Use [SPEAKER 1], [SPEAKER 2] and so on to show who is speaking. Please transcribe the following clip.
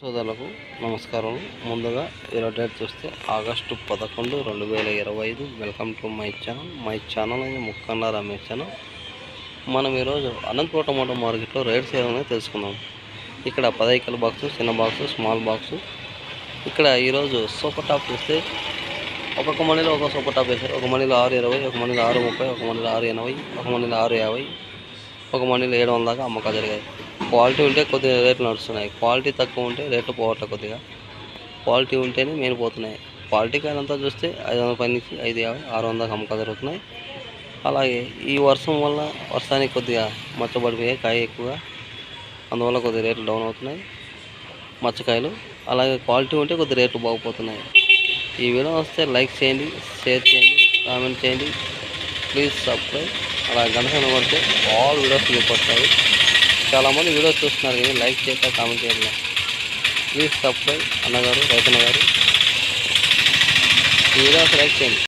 [SPEAKER 1] సోదరులకు నమస్కారం ముందుగా ఇలా డేట్ చూస్తే ఆగస్టు పదకొండు రెండు వేల ఇరవై ఐదు. Welcome to my channel. My channel అని ముక్కన్న రమేష్ ఛానల్. మనం ఈరోజు అనంతపురం టమాటో మార్కెట్లో రేట్స్ ఏమైనా తెలుసుకుందాం. ఇక్కడ పదైకల బాక్స్ చిన్న బాక్స్ స్మాల్ బాక్స్. ఇక్కడ ఈరోజు సూపర్ టాప్ చూస్తే ఒక్కొక్క మనీలో ఒక సూపర్ టాప్ వేశారు. ఒక మనీలో ఆరు ఇరవై ఒక మనీలో ఆరు ముప్పై ఒక మనీలో ఆరు ఎనభై ఒక మనీలో ఆరు యాభై ఒక మనీలో ఏడు వందల దాకా అమ్మకాలు జరిగాయి. క్వాలిటీ ఉంటే కొద్దిగా రేట్లు నడుస్తున్నాయి. క్వాలిటీ తక్కువ ఉంటే రేట్లు పోవట్లే కొద్దిగా. క్వాలిటీ ఉంటేనే మెయిన్ పోతున్నాయి. క్వాలిటీ కాయలంతా చూస్తే ఐదు వందల పై నుంచి ఐదు యాభై ఆరు వందలకు అమ్మకాలు జరుగుతున్నాయి. అలాగే ఈ వర్షం వల్ల వర్షానికి కొద్దిగా మచ్చబడిపోయాయి కాయ ఎక్కువగా. అందువల్ల కొద్దిగా రేట్లు డౌన్ అవుతున్నాయి. మచ్చకాయలు. అలాగే క్వాలిటీ ఉంటే కొద్దిగా రేట్లు బాగుపోతున్నాయి. ఈ వీడియో వస్తే లైక్ చేయండి షేర్ చేయండి కామెంట్ చేయండి. Please subscribe. అలా గంట కొడితే ఆల్ వీడియోస్ మీకు వస్తాయి. చాలామంది వీడియో చూస్తున్నారు కానీ లైక్ చేయక కామెంట్ చేయాలి ప్లీజ్ సబ్స్క్రైబ్ అన్నగారు రైతన్న గారు ఈ వీడియోస్ లైక్ చేయండి.